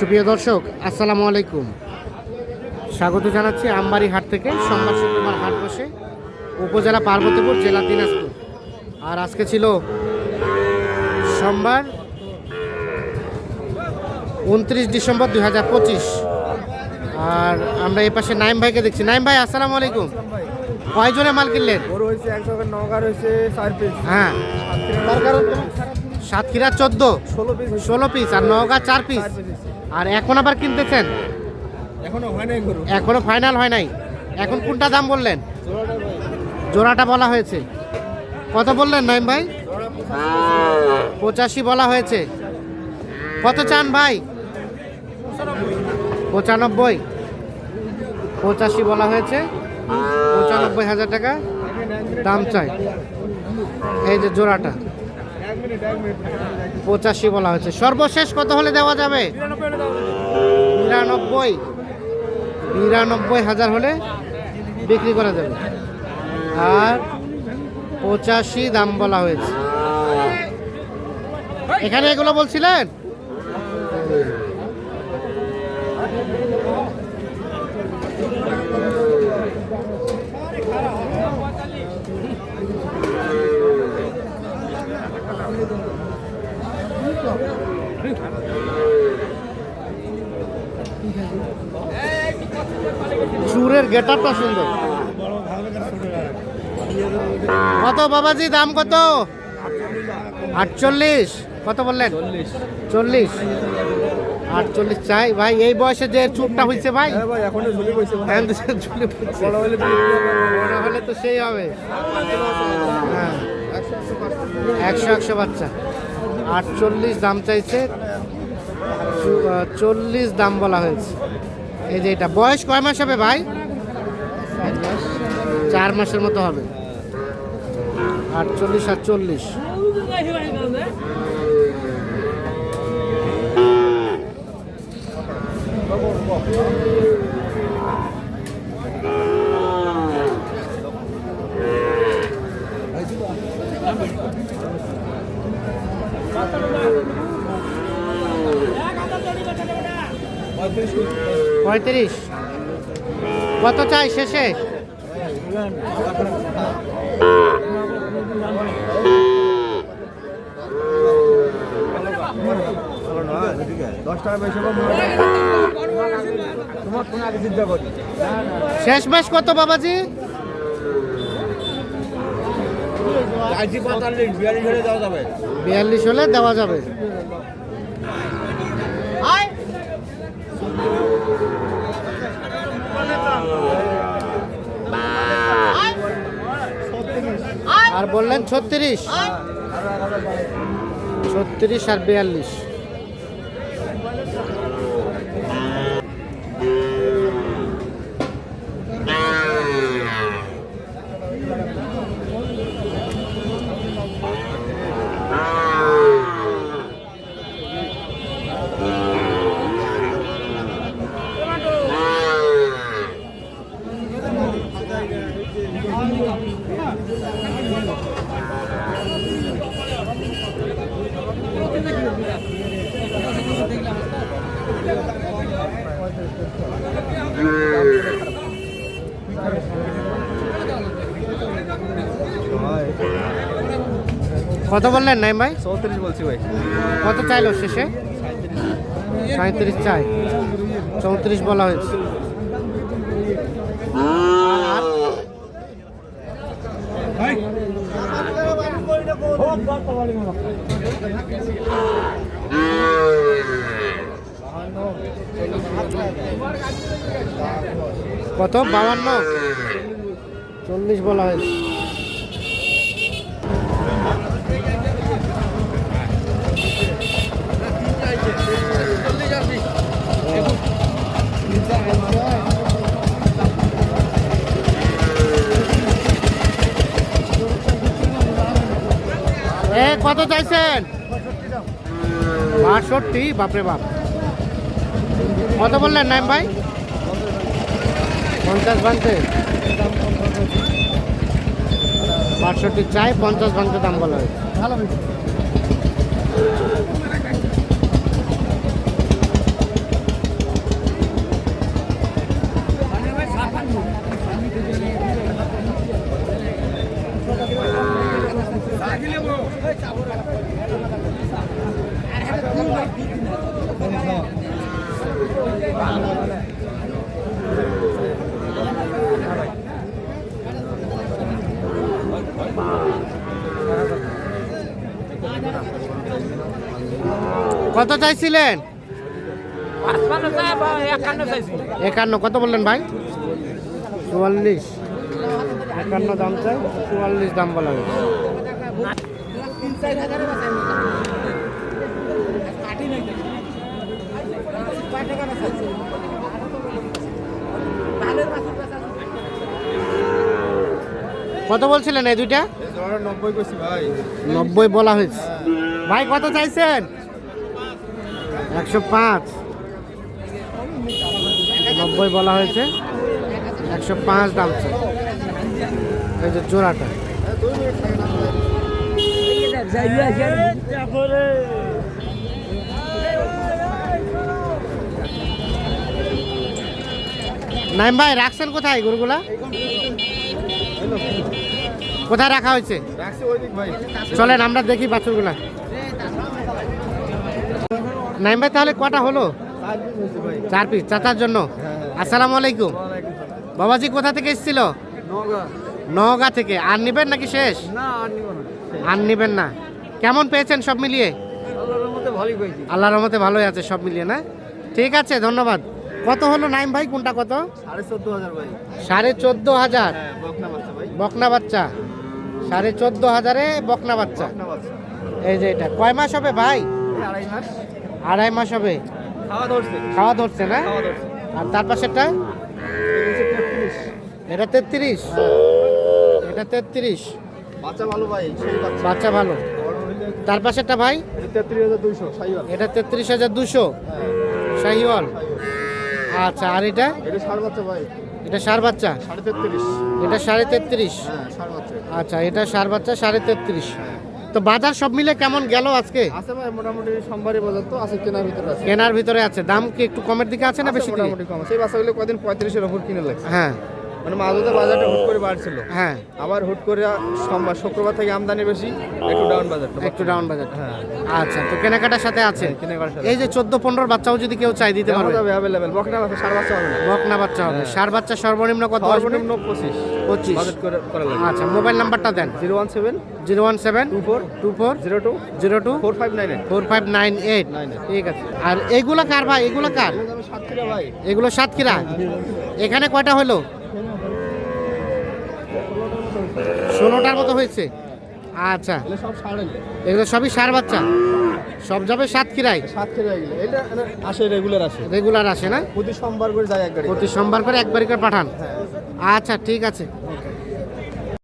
সুপ্রিয় দর্শক আসসালামু আলাইকুম। স্বাগত জানাচ্ছি আমবাড়ি হাট থেকে সোমবার শুক্রবার হাট বসে উপজেলা পার্বতীপুর জেলা দিনাজপুর। আর আজকে ছিল সোমবার উনত্রিশ ডিসেম্বর দুই হাজার পঁচিশ। আর আমরা এই পাশে নাইম ভাইকে দেখছি। নাইম ভাই আসসালামু আলাইকুম। কয়জনে মাল কিনলেন? গরু হয়েছে একশো নগার হয়েছে চার পিস। হ্যাঁ। সাতক্ষীরা চোদ্দ। ষোলো পিস। আর পিস। চার পিস। আর এখন আবার কিনতেছেন? এখনও হয় নাই গরু। এখনও ফাইনাল হয় নাই। এখন কোনটা দাম বললেন? জোড়াটা বলা হয়েছে। কত বললেন নাইম ভাই? পঁচাশি বলা হয়েছে। কত চান ভাই? পঁচানব্বই। পঁচাশি বলা হয়েছে। পঁচানব্বই হাজার টাকা দাম চাই। এই যে জোড়াটা এক মিনিট এক মিনিট পঁচাশি বলা হয়েছে। সর্বশেষ কত হলে দেওয়া যাবে? নিরানব্বই। নিরানব্বই হাজার হলে বিক্রি করা যাবে। আর পঁচাশি দাম বলা হয়েছে। এখানে এগুলো বলছিলেন? চুরের গেটারটা সুন্দর। কত বাবাজি দাম কত? আটচল্লিশ। কত বললেন? চল্লিশ। আটচল্লিশ চাই। ভাই এই বয়সে যে চুপটা হয়েছে ভাই? হ্যাঁ হলে তো সেই হবে। হ্যাঁ। একশো একশো বাচ্চা। আটচল্লিশ দাম চাইছে। চল্লিশ দাম বলা হয়েছে। এই যে এটা। বয়স কয় মাস হবে ভাই? চার মাসের মতো হবে। আটচল্লিশ আর চল্লিশ পঁয়ত্রিশ। কত চাই শেষে? বেশি শেষ মাস কত বাবাজি? বিয়াল্লিশ হলে দেওয়া যাবে। বিয়াল্লিশ হলে দেওয়া যাবে। আর বললেন ছত্রিশ। ছত্রিশ আর বিয়াল্লিশ। কত বললেন নাই ভাই? চৌত্রিশ বলছি ভাই। কত চাইলো শেষে? সাঁত্রিশ চাই। চৌত্রিশ বলা হয়েছে। কত? বাউান্ন? চল্লিশ বলা হয়েছে। কত চাইছেন? বাষট্টি, বাপরে বাপ। কত বললেন, নাইম ভাই? পঞ্চাশ ভাঙতে বাষট্টি চাই, পঞ্চাশ ভাঙতে দাম বলা হয় কত চাইছিলেন? একান্ন কত বললেন ভাই? চুয়াল্লিশ। একান্ন দাম চাই চুয়াল্লিশ দাম বলা কত বলছিলেন এই দুইটা? নব্বই বলা হয়েছে। ভাই, কত চাইছেন? একশো পাঁচ। নব্বই বলা হয়েছে। একশো পাঁচ দাম এই যে জোড়াটা। নাইম ভাই, রাখছেন কোথায় গরুগুলা? কোথায় রাখা হয়েছে? চলেন আমরা দেখি বাছুরগুলা। নাইম ভাই তাহলে কটা হলো? চার পিস চাচার জন্য। আসসালামু আলাইকুম। বাবাজি কোথা থেকে এসেছিল? নওগাঁ। থেকে। আর নিবেন নাকি শেষ? আর নিবেন না। কেমন পেয়েছেন সব মিলিয়ে? আল্লাহর মধ্যে ভালোই রহমতে ভালোই আছে সব মিলিয়ে না? ঠিক আছে ধন্যবাদ। কত হলো নাইম ভাই? কোনটা কত? সাড়ে চোদ্দ হাজার সাড়ে চোদ্দ হাজার। হ্যাঁ বকনা বাচ্চা। সাড়ে চোদ্দ হাজারে বকনা বাচ্চা। এই যে এটা। কয় মাস হবে ভাই? আড়াই মাস। আড়াই মাস হবে। খাওয়া ধরছে। না? আর তার পাশেরটা? এটা তেত্রিশ। এটা তেত্রিশ। বাচ্চা ভালো ভাই বাচ্চা। ভালো। তার পাশেরটা ভাই? এটা তেত্রিশ হাজার দুশো শাহিওয়াল আচ্ছা আর এটা? বাচ্চা ভাই। এটা সার বাচ্চা? এটা সাড়ে তেত্রিশ? হ্যাঁ আচ্ছা এটা সার বাচ্চা সাড়ে তেত্রিশ। তো বাজার সব মিলে কেমন গেল আজকে? আছে ভাই মোটামুটি সোমবারই বাজার তো আছে কেনার ভিতরে আছে। কেনার ভিতরে আছে। দাম কি একটু কমের দিকে আছে না বেশি মোটামুটি কম। সেই বাচ্চাগুলো কদিন পঁয়ত্রিশের ওপর কিনে লাগছে। হ্যাঁ। মানে মাঝে বাজারটা হুট করে বাড়ছিল। হ্যাঁ। আবার হুট করে সোমবার শুক্রবার থেকে আমদানি বেশি একটু ডাউন বাজারটা। একটু ডাউন বাজার হ্যাঁ। আচ্ছা তো কেনাকাটার সাথে আছে? কেনাকাটার সাথে। এই যে চোদ্দ পনেরোর বাচ্চাও যদি কেউ চাই দিতে পারবে? যাবে অ্যাভেলেবেল বকনা বাচ্চা সার বাচ্চা হবে বকনা বাচ্চা হবে। সার বাচ্চা সর্বনিম্ন কত সর্বনিম্ন পঁচিশ। পঁচিশ। বাজেট করে করা লাগবে। আচ্ছা মোবাইল নাম্বারটা দেন। Zero one seven zero one seven two four two four zero two zero two four five nine eight. Four five nine eight. ঠিক আছে। আর এইগুলো কার ভাই? এগুলো কার? এগুলো সাতক্ষীরা এখানে কয়টা হলো? ষোলোটার মতো হয়েছে? আচ্ছা। এগুলো সবই সার বাচ্চা? সব যাবে সাতক্ষীরায় কিরাই? সাত এটা আসে রেগুলার আসে। রেগুলার আসে না? প্রতি সোমবার করে যায় এক গাড়ি প্রতি সোমবার করে একবারই করে পাঠান? হ্যাঁ। আচ্ছা ঠিক আছে।